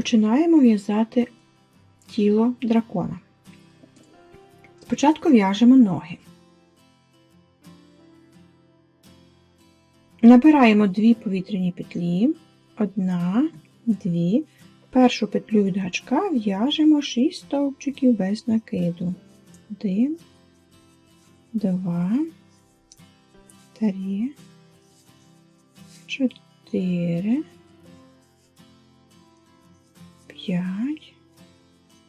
Починаємо в'язати тіло дракона. Спочатку в'яжемо ноги. Набираємо дві повітряні петлі, одна, дві. Першу петлю від гачка в'яжемо 6 стовпчиків без накиду. Один, два, три, чотири, 5,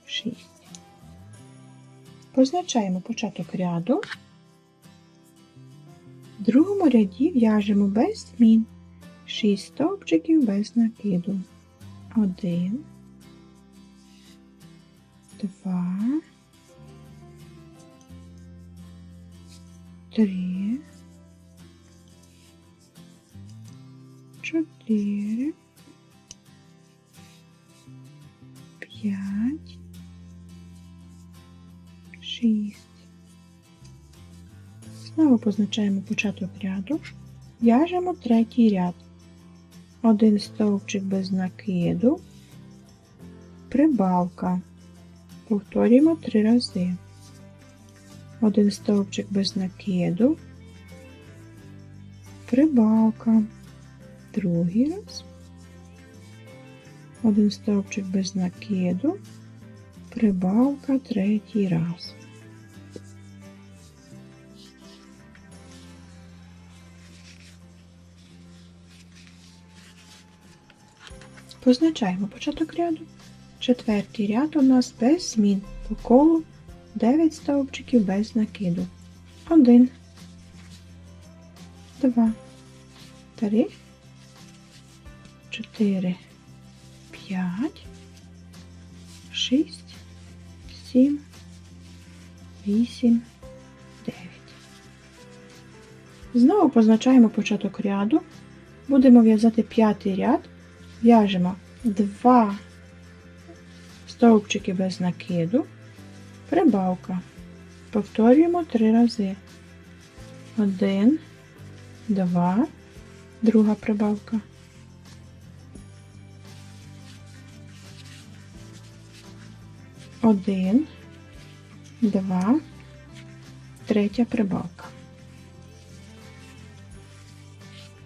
6. Позначаємо початок ряду. В другому ряді в'яжемо без змін 6 стовпчиків без накиду. 1, 2, 3, 4, позначаємо початок ряду, в'яжемо третій ряд. Один стовпчик без накиду, прибавка. Повторюємо три рази. Один стовпчик без накиду, прибавка. Другий раз. Один стовпчик без накиду, прибавка третій раз. Позначаємо початок ряду. Четвертий ряд у нас без змін. По колу 9 стовпчиків без накиду. 1, 2, 3, 4, 5, 6, 7, 8, 9. Знову позначаємо початок ряду. Будемо в'язати п'ятий ряд. В'яжемо 2 стовпчики без накиду, прибавка. Повторюємо 3 рази. 1, 2, друга прибавка. Один, два, третя прибавка.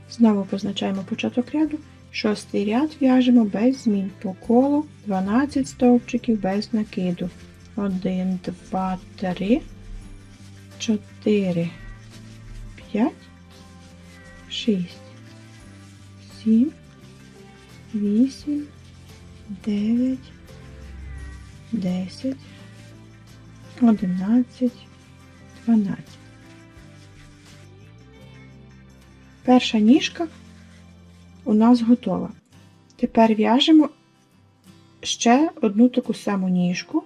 Знову позначаємо початок ряду. Шостий ряд в'яжемо без змін по колу 12 стовпчиків без накиду. 1, 2, 3, 4, 5, 6, 7, 8, 9, 10, 11, 12. Перша ніжка у нас готова. Тепер в'яжемо ще одну таку саму ніжку.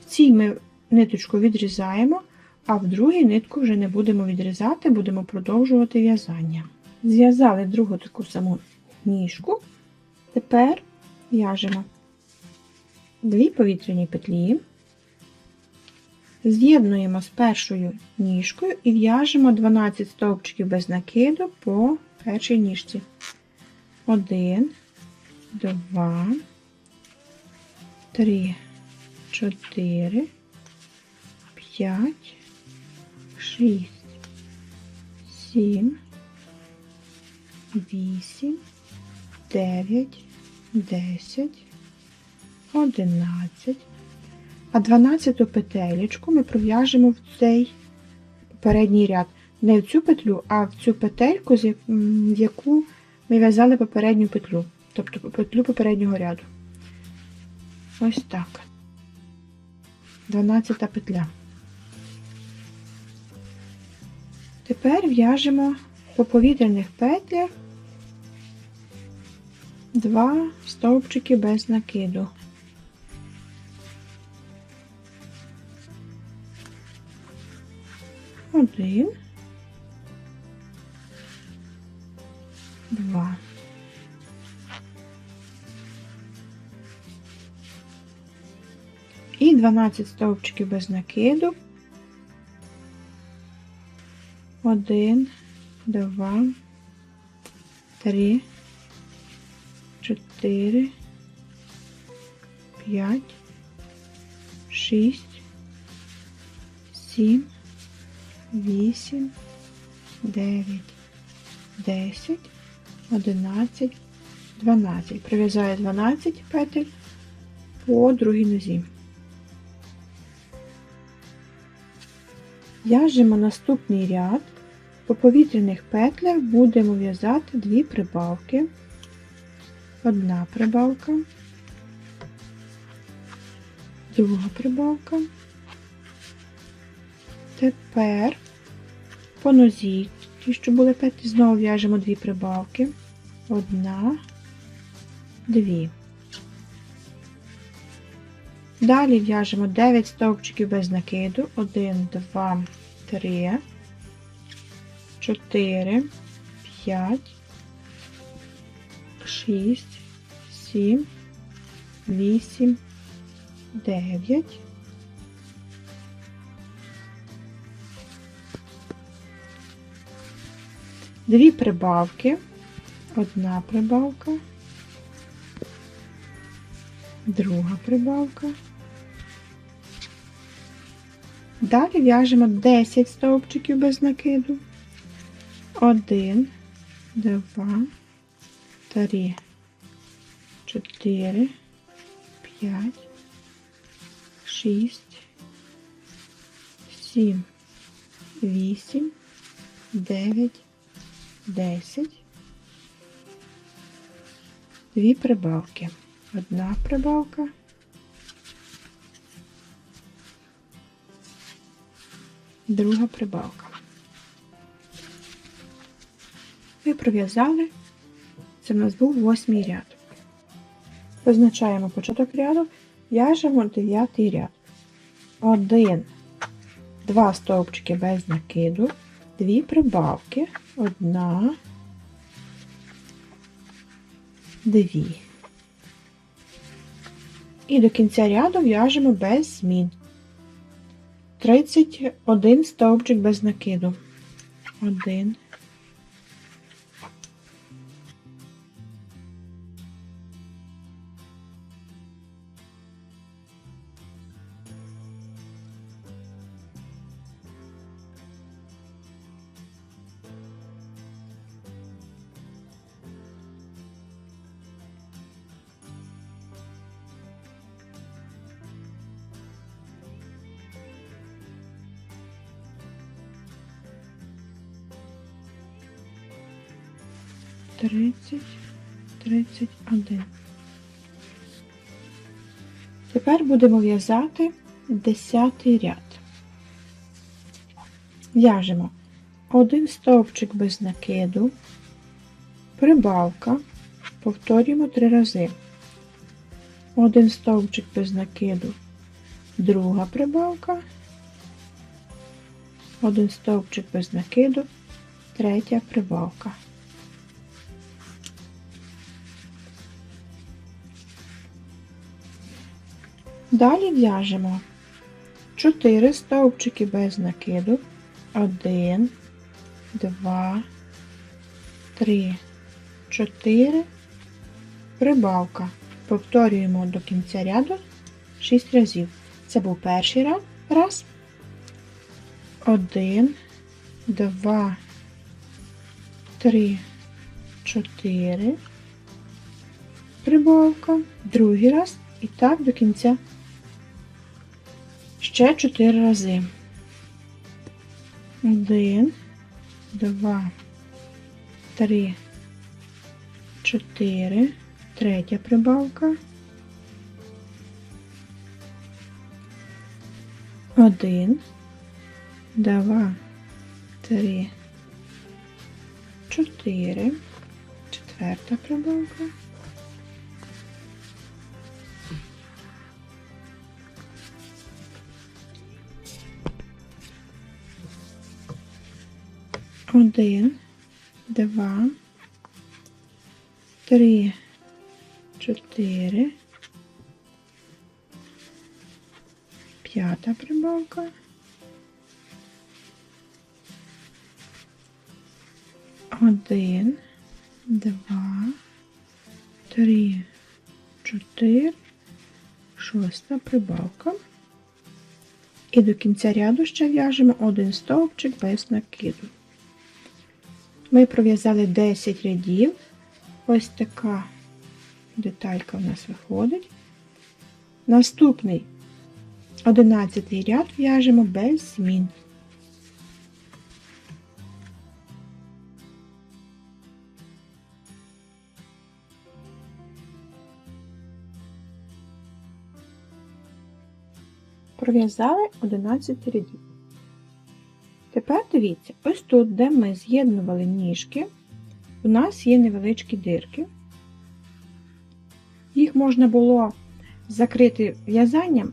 В цій ми ниточку відрізаємо, а в другій нитку вже не будемо відрізати, будемо продовжувати в'язання. Зв'язали другу таку саму ніжку. Тепер в'яжемо дві повітряні петлі, з'єднуємо з першою ніжкою і в'яжемо 12 стовпчиків без накиду по першій ніжці. Один, два, три, чотири, п'ять, шість, сім, вісім, дев'ять, десять, одинадцять. А дванадцяту петелечку ми пров'яжемо в цей передній ряд. Не в цю петлю, а в цю петельку, в яку ми в'язали попередню петлю, тобто петлю попереднього ряду. Ось так. 12 петля. Тепер в'яжемо по повітряних петлях два стовпчики без накиду. Один. Два. І 12 стовпчиків без накиду. Один, два, три, чотири, п'ять, шість, сім, вісім, дев'ять, десять, одинадцять, дванадцять. Прив'язаю 12 петель по другій нозі. В'яжемо наступний ряд. По повітряних петлях будемо в'язати дві прибавки. Одна прибавка, друга прибавка. Тепер по нозі, ті, що були петлі, знову в'яжемо дві прибавки. Одна, дві. Далі в'яжемо 9 стовпчиків без накиду. 1, 2, 3, 4, 5, 6, 7, 8, 9. Дві прибавки. Одна прибавка. Друга прибавка. Далі в'яжемо 10 стовпчиків без накиду. 1, 2, 3, 4, 5, 6, 7, 8, 9, 10. Дві прибавки. Одна прибавка. Друга прибавка. Ми пров'язали. Це в нас був восьмий ряд. Позначаємо початок ряду, в'яжемо дев'ятий ряд. Один, два стовпчики без накиду, дві прибавки, одна, дві. І до кінця ряду в'яжемо без змін. 31 стовпчик без накиду. 1, тридцять, тридцять один. Тепер будемо в'язати десятий ряд. В'яжемо один стовпчик без накиду, прибавка, повторюємо три рази. Один стовпчик без накиду, друга прибавка, один стовпчик без накиду, третя прибавка. Далі в'яжемо 4 стовпчики без накиду. 1, 2, 3, 4, прибавка. Повторюємо до кінця ряду 6 разів. Це був перший. Раз. 1, 2, 3, 4, прибавка. Другий раз. І так до кінця ще 4 рази. Один, два, три, чотири, третя прибавка. Один, два, три, чотири, четверта прибавка. Один, два, три, чотири, п'ята прибавка. Один, два, три, чотири, шоста прибавка. І до кінця ряду ще в'яжемо один стовпчик без накиду. Ми пров'язали 10 рядів. Ось така деталька в нас виходить. Наступний 11 ряд в'яжемо без змін. Пров'язали 11 рядів. Тепер дивіться, ось тут, де ми з'єднували ніжки, у нас є невеличкі дирки. Їх можна було закрити в'язанням,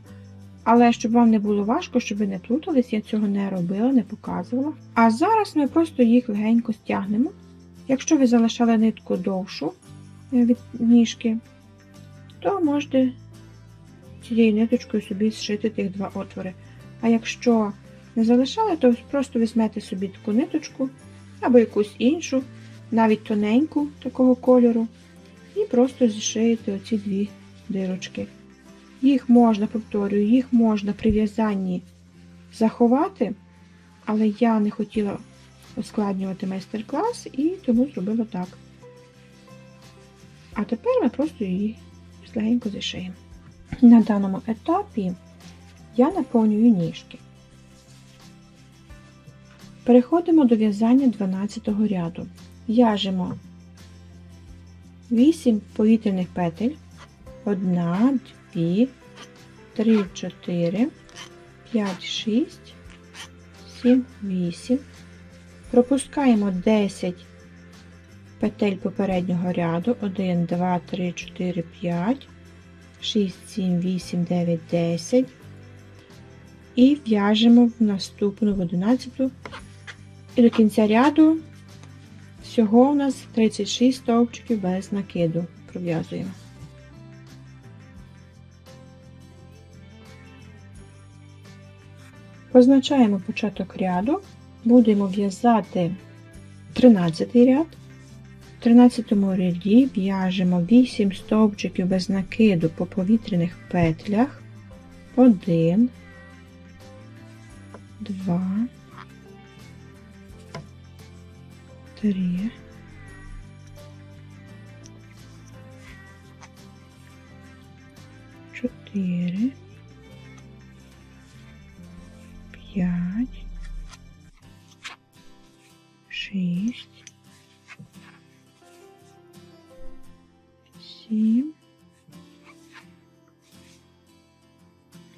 але щоб вам не було важко, щоб ви не плутались, я цього не робила, не показувала. А зараз ми просто їх легенько стягнемо. Якщо ви залишали нитку довшу е, від ніжки, то можете цією ниточкою собі зшити тих два отвори. А якщо не залишали, то просто візьмете собі таку ниточку або якусь іншу, навіть тоненьку такого кольору, і просто зшиєте оці дві дирочки. Їх можна, повторюю, їх можна при в'язанні заховати, але я не хотіла ускладнювати майстер-клас і тому зробила так. А тепер ми просто її легенько зашиємо. На даному етапі я наповнюю ніжки. Переходимо до в'язання 12 ряду. В'яжемо 8 повітряних петель, 1, 2, 3, 4, 5, 6, 7, 8. Пропускаємо 10 петель попереднього ряду, 1, 2, 3, 4, 5, 6, 7, 8, 9, 10. І в'яжемо в наступну в 11 і до кінця ряду всього у нас 36 стовпчиків без накиду пров'язуємо. Позначаємо початок ряду, будемо в'язати 13 ряд. В 13 ряді в'яжемо 8 стовпчиків без накиду по повітряних петлях. 1, 2, 3, чотири, п'ять, шість, сім,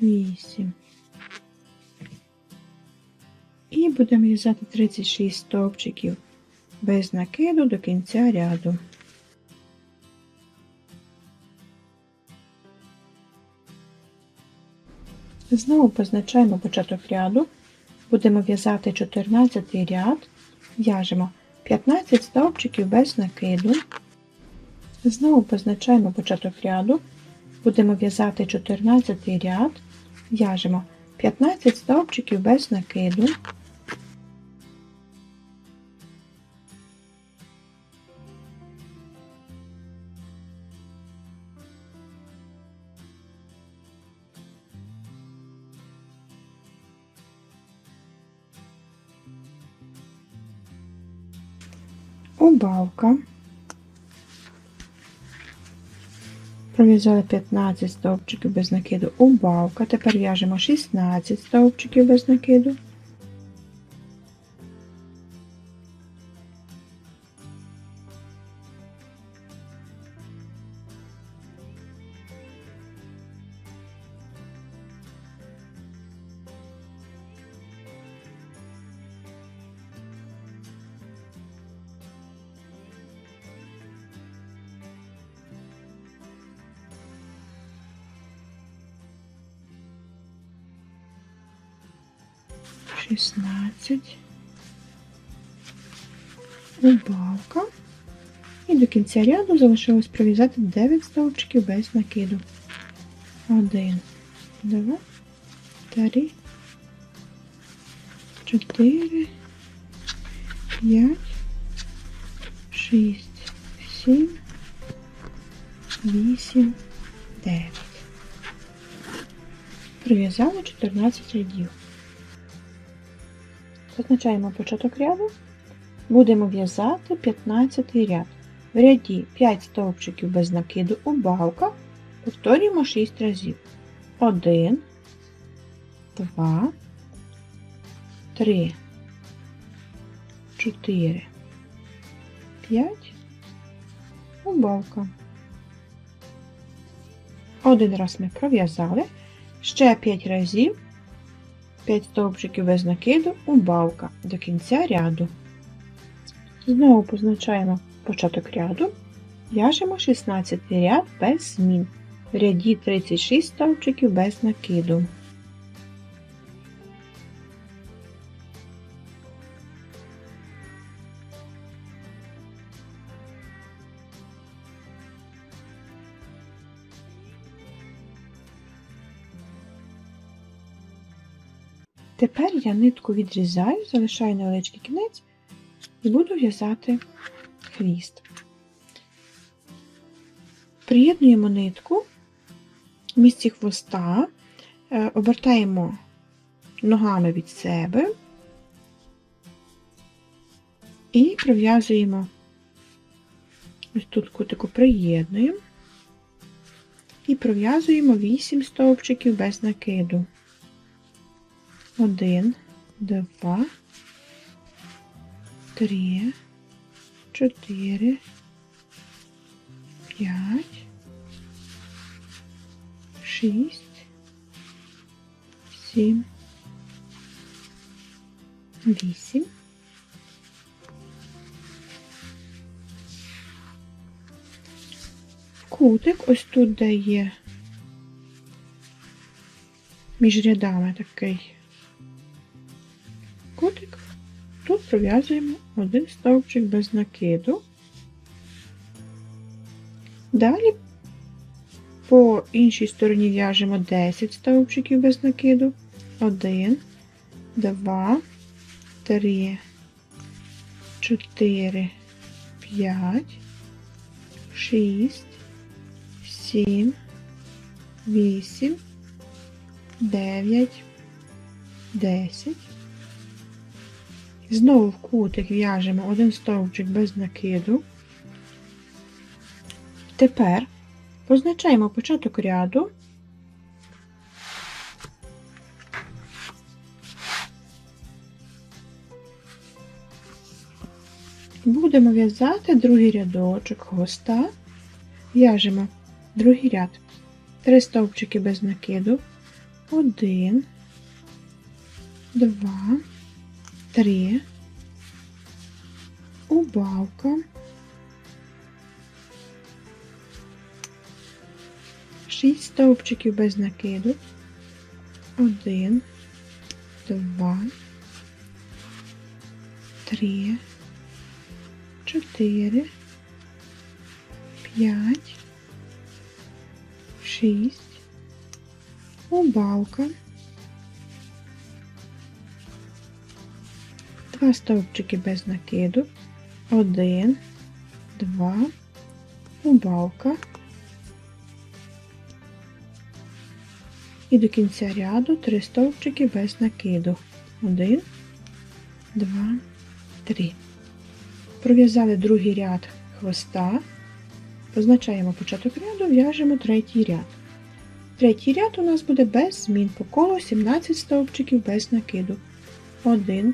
вісім. І будемо в'язати 36 стовпчиків без накиду до кінця ряду. Знову позначаємо початок ряду, будемо в'язати 14 ряд, в'яжемо 15 стовпчиків без накиду. Знову позначаємо початок ряду, будемо в'язати 14 ряд, в'яжемо 15 стовпчиків без накиду. Убавка. Пров'язали 15 стовпчиків без накиду, убавка. Тепер в'яжемо 16 стовпчиків без накиду. Шістнадцять. Убавка. І до кінця ряду залишилось пров'язати 9 стовпчиків без накиду. Один, два, три, чотири, п'ять, шість, сім, вісім, дев'ять. Прив'язали 14 рядів. Позначаємо початок ряду. Будемо в'язати 15 ряд. В ряді 5 стовпчиків без накиду убавка. Повторюємо 6 разів. 1, 2, 3, 4, 5, убавка. Один раз ми пров'язали, ще 5 разів, 5 стовпчиків без накиду, убавка до кінця ряду. Знову позначаємо початок ряду, в'яжемо 16 ряд без змін. В ряді 36 стовпчиків без накиду. Тепер я нитку відрізаю, залишаю невеличкий кінець і буду в'язати хвіст. Приєднуємо нитку в місці хвоста, е, обертаємо ногами від себе і пров'язуємо ось тут кутику приєднуємо і пров'язуємо 8 стовпчиків без накиду. Один, два, три, чотири, п'ять, шість, сім, вісім. Кутик ось тут де є між рядами такий пров'язуємо один стовпчик без накиду. Далі по іншій стороні в'яжемо 10 стовпчиків без накиду. 1, 2, 3, 4, 5, 6, 7, 8, 9, 10. Знову в кутик в'яжемо один стовпчик без накиду. Тепер позначаємо початок ряду. Будемо в'язати другий рядочок хвоста, в'яжемо другий ряд, три стовпчики без накиду, один, два, три, убавка, шість стовпчиків без накиду, один, два, три, чотири, п'ять, шість, убавка. Два стовпчики без накиду. Один, два, убавка. І до кінця ряду три стовпчики без накиду. Один, два, три. Пров'язали другий ряд хвоста. Позначаємо початок ряду, в'яжемо третій ряд. Третій ряд у нас буде без змін по колу 17 стовпчиків без накиду. Один,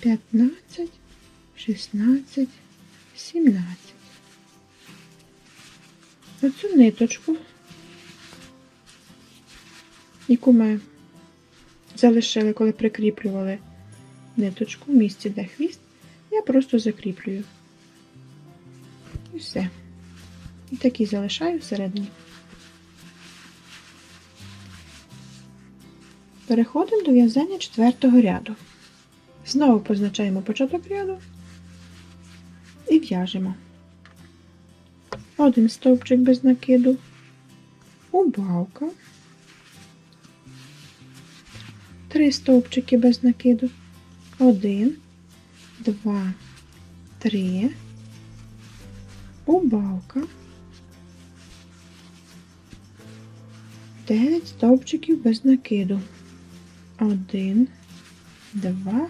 15, 16, 17. Оцю ниточку, яку ми залишили, коли прикріплювали ниточку в місці, де хвіст, я просто закріплюю. І все. І так і залишаю всередині. Переходимо до в'язання четвертого ряду. Знову позначаємо початок ряду. І в'яжемо. Один стовпчик без накиду, убавка, три стовпчики без накиду, один, два, три, убавка, дев'ять стовпчиків без накиду. Один, два,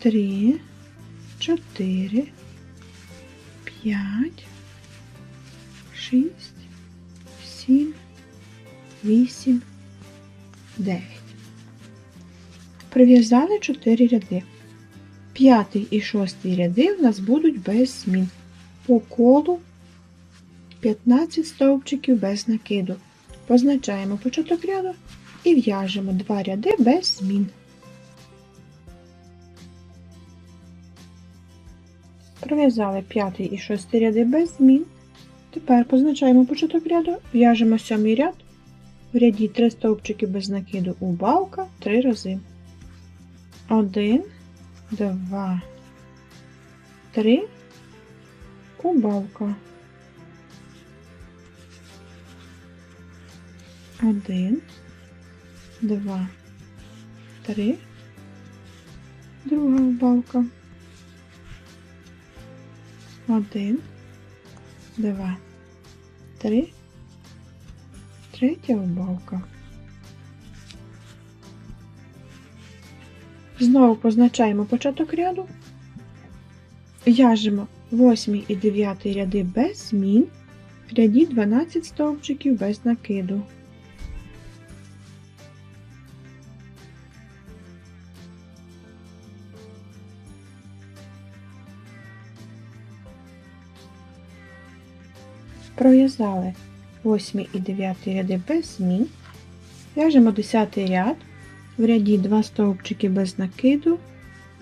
три, чотири, п'ять, шість, сім, вісім, дев'ять. Прив'язали чотири ряди. П'ятий і шостий ряди в нас будуть без змін. По колу 15 стовпчиків без накиду. Позначаємо початок ряду і в'яжемо два ряди без змін. Пров'язали п'ятий і шостий ряди без змін. Тепер позначаємо початок ряду, в'яжемо сьомий ряд. В ряді 3 стовпчики без накиду убавка 3 рази. 1, 2, 3, убавка. 1, 2, 3, друга убавка. 1, 2, 3, третя убавка. Знову позначаємо початок ряду. В'яжемо 8 і 9 ряди без змін. В ряді 12 стовпчиків без накиду. Пров'язали 8 і 9 ряди без змін. В'яжемо 10 ряд. В ряді 2 стовпчики без накиду.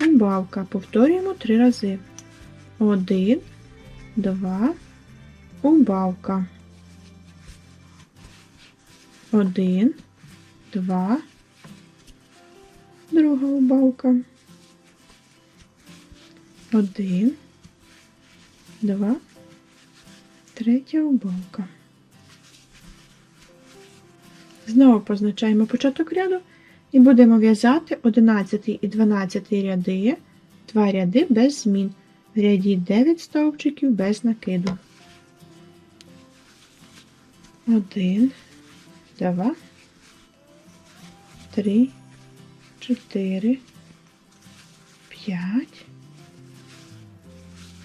Убавка. Повторюємо 3 рази. 1, 2, убавка. 1, 2, друга убавка. 1, 2, третя убавка. Знову позначаємо початок ряду і будемо в'язати 11 і 12 ряди, 2 ряди без змін. В ряді 9 стовпчиків без накиду. 1, 2, 3, 4, 5,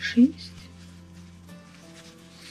6,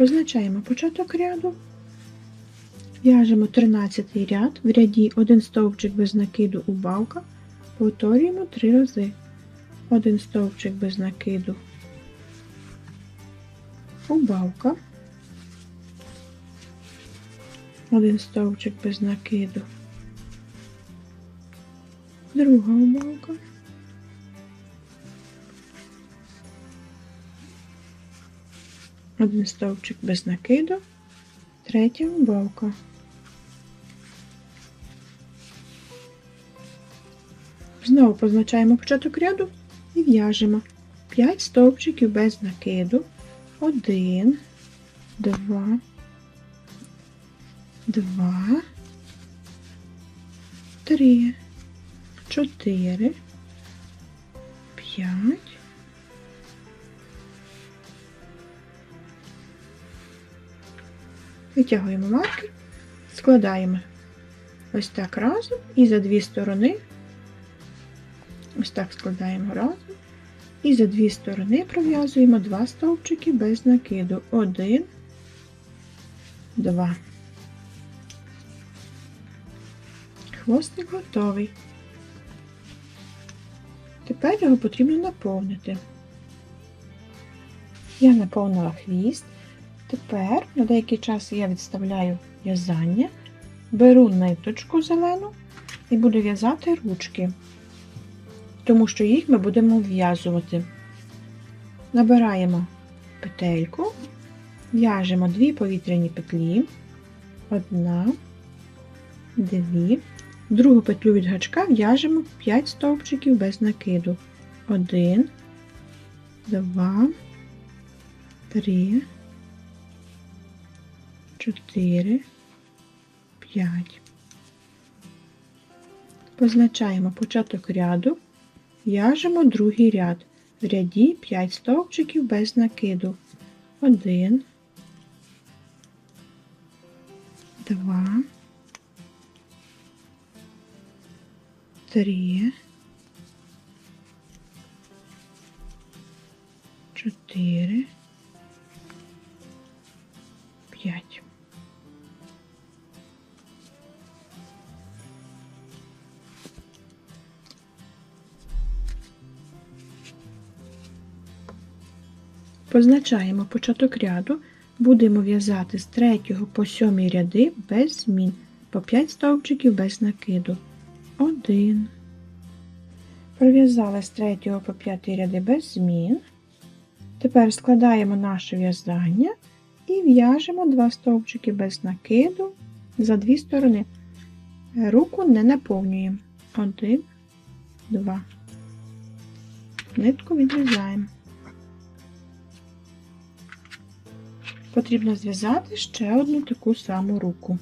Позначаємо початок ряду. В'яжемо 13 ряд, в ряді один стовпчик без накиду убавка. Повторюємо три рази. Один стовпчик без накиду. Убавка. Один стовпчик без накиду. Друга убавка. Один стовпчик без накиду. Третя убавка. Знову позначаємо початок ряду і в'яжемо 5 стовпчиків без накиду. 1, 2, 2, 3, 4, 5, 'Витягуємо маркер, складаємо ось так разом і за дві сторони Ось так складаємо разом. І за дві сторони пров'язуємо два стовпчики без накиду. Один, два. Хвостик готовий. Тепер його потрібно наповнити. Я наповнила хвіст. Тепер на деякий час я відставляю в'язання, беру ниточку зелену і буду в'язати ручки, тому що їх ми будемо в'язувати. Набираємо петельку, в'яжемо дві повітряні петлі, одна, дві. Другу петлю від гачка в'яжемо 5 стовпчиків без накиду. 1, 2, 3, 4, 5. Позначаємо початок ряду, в'яжемо другий ряд. В ряді 5 стовпчиків без накиду. 1, 2, три, чотири, п'ять. Позначаємо початок ряду, будемо в'язати з 3 по 7 ряди без змін, по 5 стовпчиків без накиду. 1. Пров'язали з 3 по 5 ряди без змін. Тепер складаємо наше в'язання і в'яжемо 2 стовпчики без накиду за дві сторони. Руку не наповнюємо. 1, 2. Нитку відрізаємо. Потрібно зв'язати ще одну таку саму руку.